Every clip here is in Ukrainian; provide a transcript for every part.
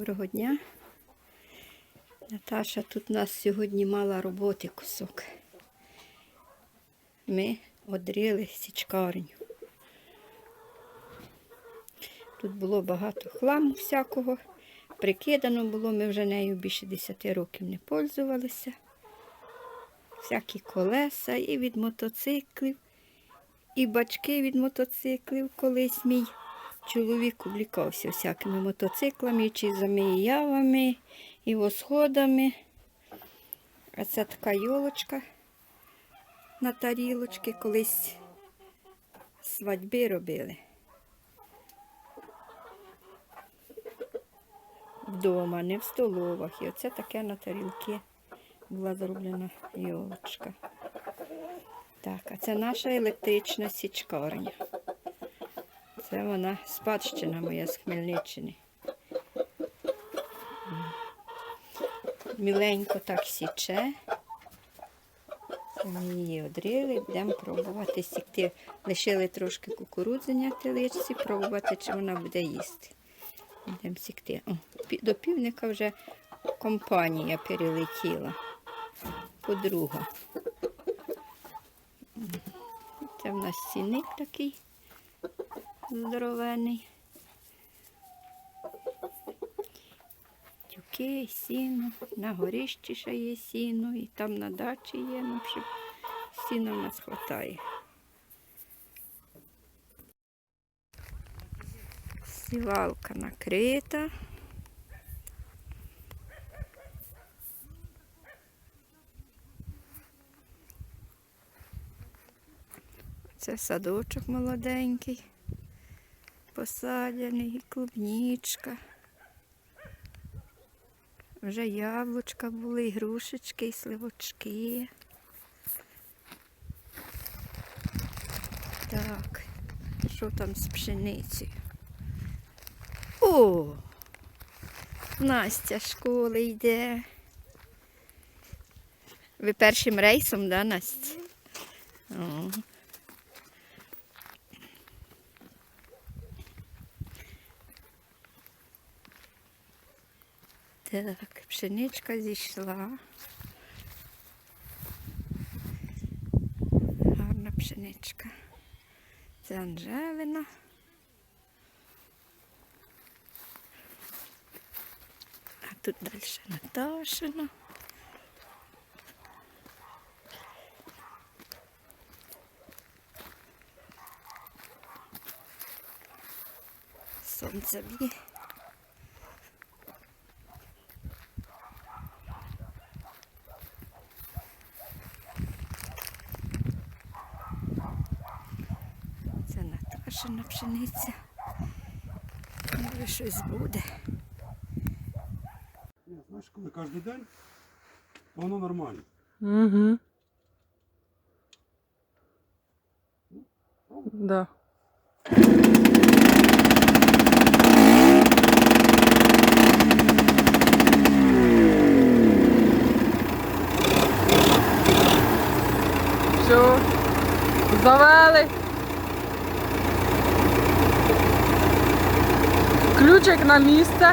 Доброго дня. Наташа тут у нас сьогодні мала роботи кусок. Ми одрили січкарню. Тут було багато хламу всякого. Прикидано було, ми вже нею більше 10 років не пользувалися. Всякі колеса і від мотоциклів, і бачки від мотоциклів колись мій чоловік увлікався всякими мотоциклами, чи заміявами, і восходами. А це така йолочка на тарілочки колись свадьби робили. Вдома, не в столовах. І оце таке на тарілки була зроблена йолочка. Так, а це наша електрична січкарня. Це вона спадщина моя з Хмельниччини. Міленько так січе. Ми її одрили, будемо пробувати сікти. Лишили трошки кукурудзення теличці, пробувати, чи вона буде їсти. Будемо сікти. О, до півника вже компанія перелетіла. Подруга. Це в нас сіник такий здоровений. Тюки, сіно, на горищі ще є сіно, і там на дачі є, ну, щоб сіна в нас вистачає. Сівалка накрита. Це садочок молоденький, посадяний, і клубнічка. Вже яблучка були, і грушечки, і сливочки. Так, що там з пшеницею? О! Настя школи йде. Ви першим рейсом, да, Настя? О. Так, пшеничка зійшла. Гарна пшеничка. Це Анжелина. А тут далі Наташина. Сонце б'є. Це Наташина пшениця. Може щось буде. Знаєш, коли кожен день, то воно нормально. Угу. Да. Все. Завели. Ключик на місце.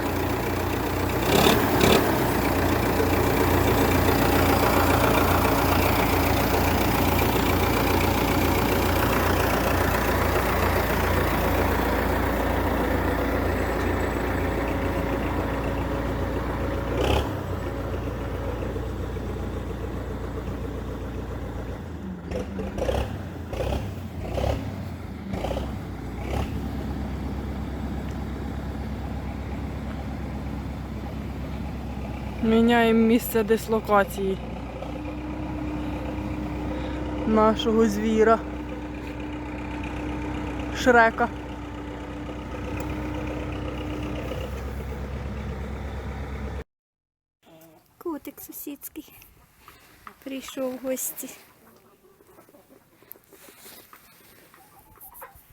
Міняємо місце дислокації нашого звіра. Шрека. Котик сусідський. Прийшов в гості.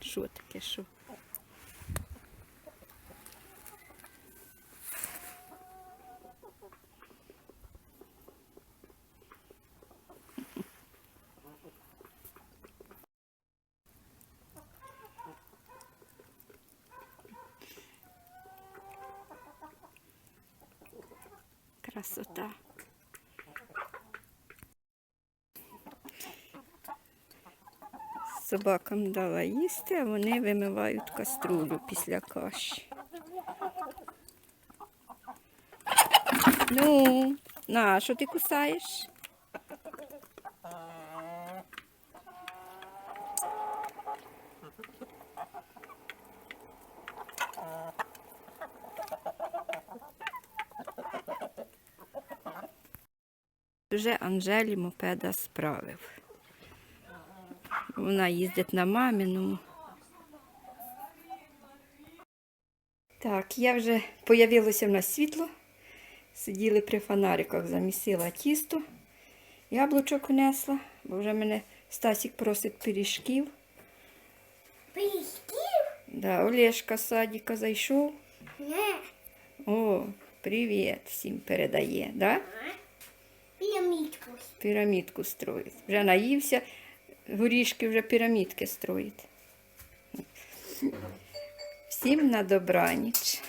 Що таке, що? Красота. Собакам дала їсти, а вони вимивають каструлю після каші. Ну, на, що ти кусаєш? Вже Анжелі мопеда справив. Вона їздить на маміному. Так, я вже появилося в нас світло. Сиділи при фонариках, замісила тісто. Яблучок внесла, бо вже мене Стасік просить пиріжків. Пиріжків? Да, Олешка з садика зайшов. Не. О, привіт всім передає, да? Пірамідку. Пірамідку строїть. Вже наївся, горішки вже пірамідки строїть. Всім на добраніч.